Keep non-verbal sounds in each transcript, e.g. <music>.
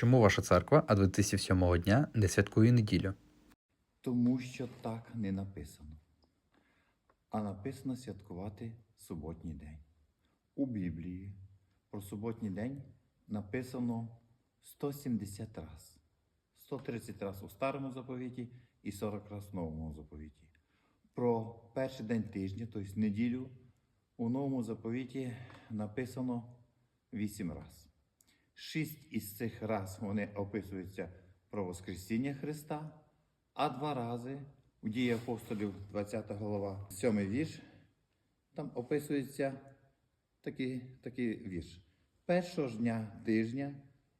Чому ваша церква адвентистів дня не святкує неділю? Тому що так не написано. А написано святкувати суботній день. У Біблії про суботній день написано 170 раз. 130 раз у старому заповіті і 40 раз в новому заповіті. Про перший день тижня, тобто неділю, у новому заповіті написано 8 раз. Шість із цих раз вони описуються про Воскресіння Христа, а два рази у дії апостолів, 20 глава, 7 вірш, там описується такий, такий вірш. Першого ж дня тижня,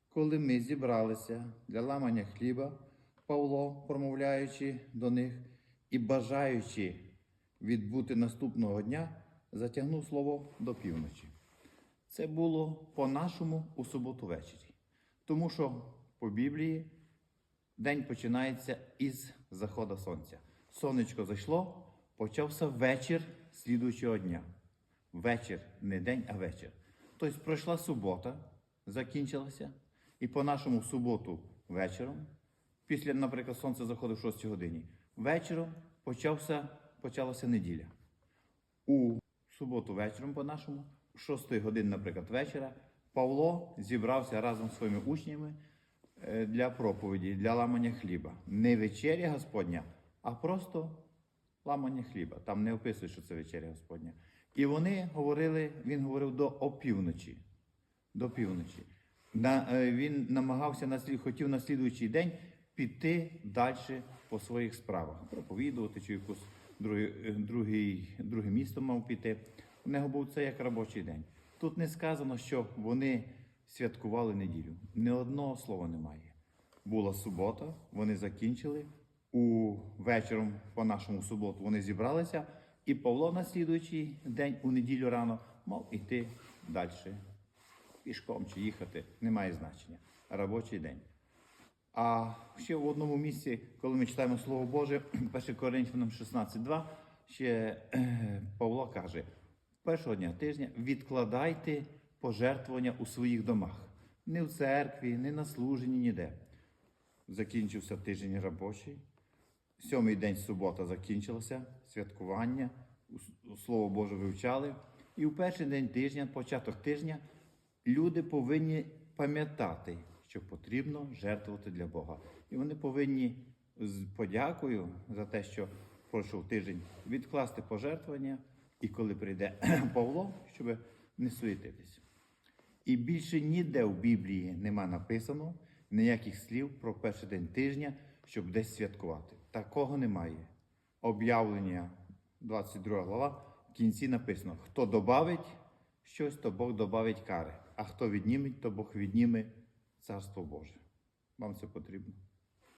коли ми зібралися для ламання хліба, Павло, промовляючи до них і бажаючи відбути наступного дня, затягнув слово до півночі. Це було по-нашому у суботу ввечері. Тому що по Біблії день починається із заходу сонця. Сонечко зайшло, почався вечір слідуючого дня. Вечір, не день, а вечір. Тобто пройшла субота, закінчилася, і по нашому суботу вечором, після, наприклад, сонце заходить в 6 годині, вечором почався, почалася неділя. У суботу вечором по-нашому, 6 години, наприклад, вечора, Павло зібрався разом з своїми учнями е, для проповіді, для ламання хліба. Не вечеря Господня, а просто ламання хліба. Там не описує, що це вечеря Господня. І вони говорили, він говорив до опівночі. До півночі. На, е, він намагався на слід- хотів на слідуючий день піти далі по своїх справах, проповідувати чи якусь друге, друге місто мав піти. Нього був це як робочий день. Тут не сказано, що вони святкували неділю. Ні одного слова немає. Була субота, вони закінчили. У вечором по нашому суботу вони зібралися, і Павло на слідуючий день, у неділю рано, мав іти далі. Пішком чи їхати, немає значення. Робочий день. А ще в одному місці, коли ми читаємо Слово Боже, <clears throat> 1 Коринфянам 16.2, ще <clears throat> Павло каже: першого дня тижня відкладайте пожертвування у своїх домах. Не в церкві, не на служенні, ніде. Закінчився тиждень робочий. Сьомий день субота закінчилося, святкування, Слово Боже вивчали. І у перший день тижня, початок тижня, люди повинні пам'ятати, що потрібно жертвувати для Бога. І вони повинні з подякою за те, що пройшов тиждень, відкласти пожертвування, і коли прийде <clears throat> Павло, щоб не суетитись. І більше ніде в Біблії нема написано ніяких слів про перший день тижня, щоб десь святкувати. Такого немає. Об'явлення 22 глава, в кінці написано: хто добавить щось, то Бог добавить кари, а хто відніме, то Бог відніме Царство Боже. Вам це потрібно.